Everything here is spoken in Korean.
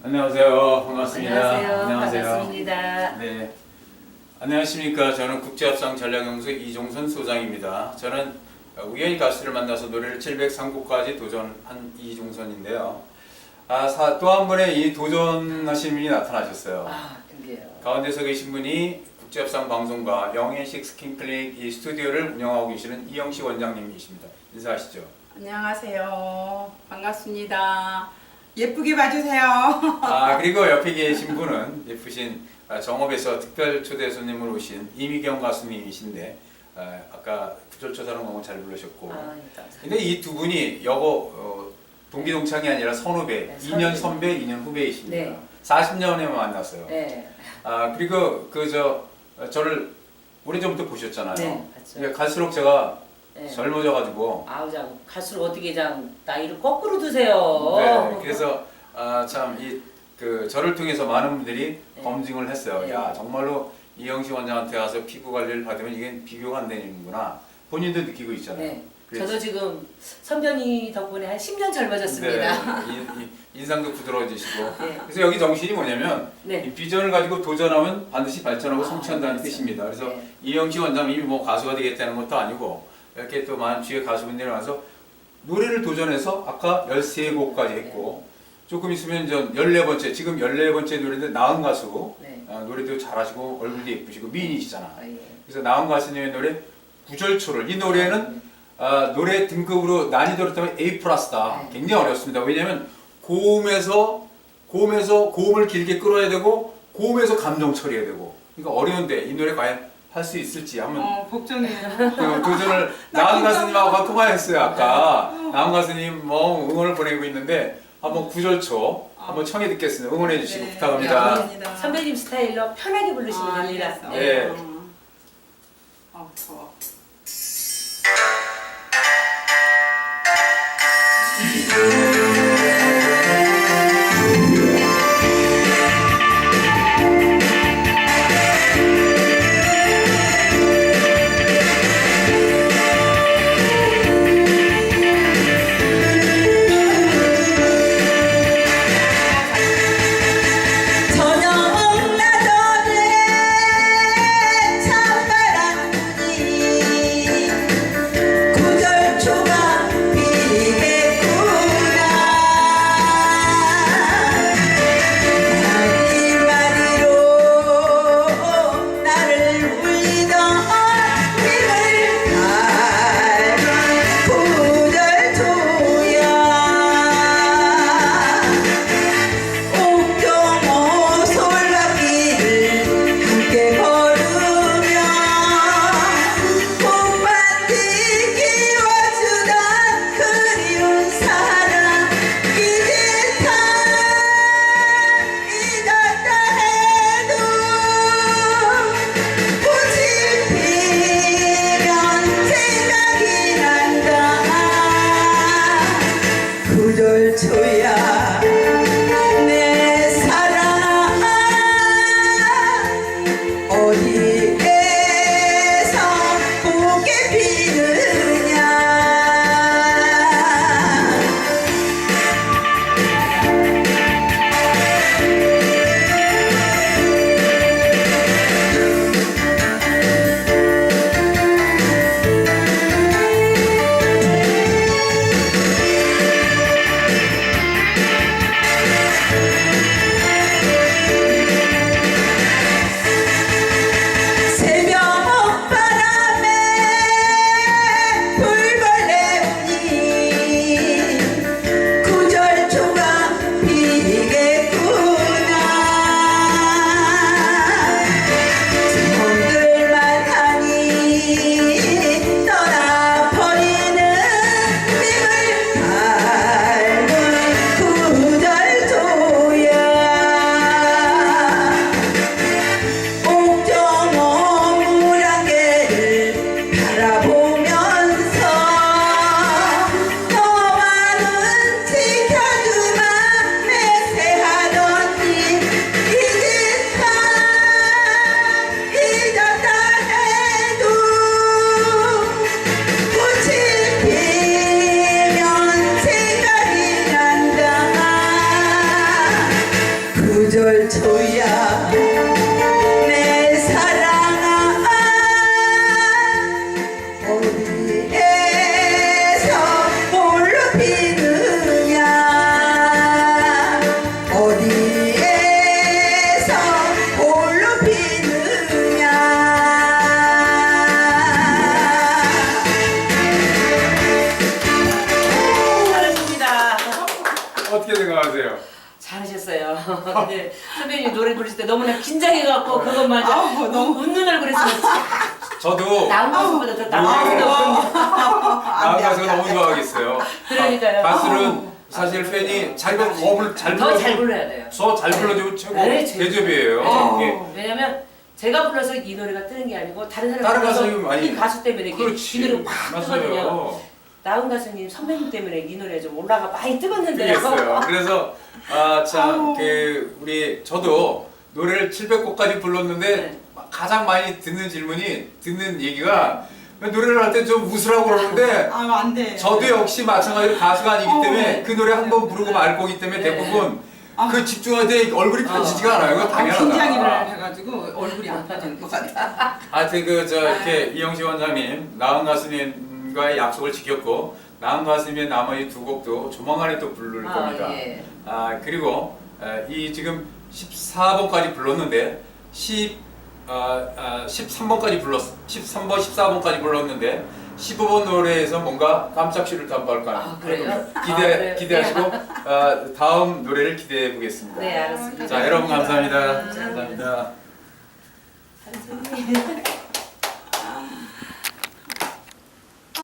안녕하세요. 반갑습니다. 안녕하세요. 반갑습니다. 네. 안녕하십니까. 저는 국제합상 전략연구소 이종선 소장입니다. 저는 우연히 가수를 만나서 노래를 703곡까지 도전한 이종선인데요. 아, 또한 번의 이 도전하신 분이 나타나셨어요. 아, 그게요. 가운데 서 계신 분이 국제합상 방송과 영앤식 스킨 클리닉 이 스튜디오를 운영하고 계시는 이영식 원장님이십니다. 인사하시죠. 안녕하세요. 반갑습니다. 예쁘게 봐주세요. 아 그리고 옆에 계신 분은 예쁘신 아, 정업에서 특별 초대 손님으로 오신 이미경 가수님이신데 아, 아까 구절초사랑 너무 잘 부르셨고 아, 예, 감사합니다. 근데 이 두 분이 여고 어, 동기 동창이 아니라 선후배 네, 2년 선후배. 선배 2년 후배이십니다 네. 40년에 만났어요 네. 아 그리고 그 저 저를 오래전부터 보셨잖아요 네, 맞죠. 갈수록 제가 네. 젊어져가지고 아우, 장 갈수록 어떻게 장 나이를 거꾸로 드세요. 네, 그래서 아, 참이 그 저를 통해서 많은 분들이 네. 검증을 했어요. 네. 야 정말로 이영식 원장한테 가서 피부 관리를 받으면 이게 비교가 안 되는구나. 본인도 느끼고 있잖아요. 네. 저도 지금 선변이 덕분에 한 10년 젊어졌습니다. 네, 인- 인- 인상도 부드러워지시고. 네. 그래서 여기 정신이 뭐냐면 네. 이 비전을 가지고 도전하면 반드시 발전하고 아, 성취한다는 그렇죠. 뜻입니다. 그래서 네. 이영식 원장님이 뭐 가수가 되겠다는 것도 아니고 이렇게 또 많은 주위의 가수분들이 와서 노래를 도전해서 아까 13곡까지 했고 조금 있으면 전 14번째 지금 14번째 노래인데 나은 가수 네. 아, 노래도 잘하시고 얼굴도 예쁘시고 미인이시잖아. 아, 예. 그래서 나은 가수님의 노래 구절초를 이 노래는 아, 노래 등급으로 난이도를 따면 A 플러스다. 네. 굉장히 어렵습니다. 왜냐하면 고음에서 고음에서 고음을 길게 끌어야 되고 고음에서 감정 처리해야 되고 그러니까 어려운데 이 노래 과연 할 수 있을지 한번 어, 걱정이에요. 그 도전을 나은 가수님하고 통화했어요 아까 나은 가수님 뭐 응원을 보내고 있는데 한번 구절초 한번 청해 듣겠습니다. 응원해 주시고 네, 부탁합니다. 감사합니다. 선배님 스타일로 편하게 부르시면 아, 됩니다. 알겠어. 네. 어. 어, 좋아. 구절초야 잘하셨어요. 근데 선배님 노래 부르실 때 너무나 긴장해갖고 그것만 아우, 너무- 웃는 얼굴 했으면 저도 나온 가수보다 더 노래를- 가수가 나은 가수 너무 좋아하겠어요. 그러니까요. 가- 가수는 사실 팬이 자기가 잘더잘 불러 불러야 돼요. 저잘 불러주면 최고 네, 최고. 대접이에요. 어. 이게 왜냐면 제가 불러서 이 노래가 뜨는 게 아니고 다른 사람이 다른 불러서 가수님 많이- 이 가수 때문에 이게 이 그렇지 노래가 확 뜨거든요. 맞아요. 나훈 가수님 선배님 때문에 이 노래 좀 올라가 많이 뜨겁는데요. 그랬어요. 그래서 아참그 우리 저도 노래를 700곡까지 불렀는데 네. 가장 많이 듣는 질문이 듣는 얘기가 노래를 할 때 좀 웃으라고 그러는데 아유 안돼 저도 역시 마찬가지로 가수가 아니기 어, 때문에 네. 그 노래 한 번 부르고 말 거기 때문에 네. 대부분 아. 그 집중할 때 얼굴이 펴지지가 않아요. 이거 당연하다. 긴장을 해가지고 얼굴이 안 펴지는 것 같아 하여튼 그저 이렇게 이영시 원장님 나은 가수님 과의 약속을 지켰고 나은 가수님의 나머지 두 곡도 조만간에 또 부를 아, 겁니다. 예. 아 그리고 에, 이 지금 14번까지 불렀는데 10 아, 아, 13번까지 불렀 13번 14번까지 불렀는데 15번 노래에서 뭔가 깜짝 쇼를 한번 할까 아. 아, 기대 그래요? 기대하시고 아, 다음 노래를 기대해 보겠습니다. 네, 알았습니다. 자 여러분 감사합니다. 음. 감사합니다. 선생님.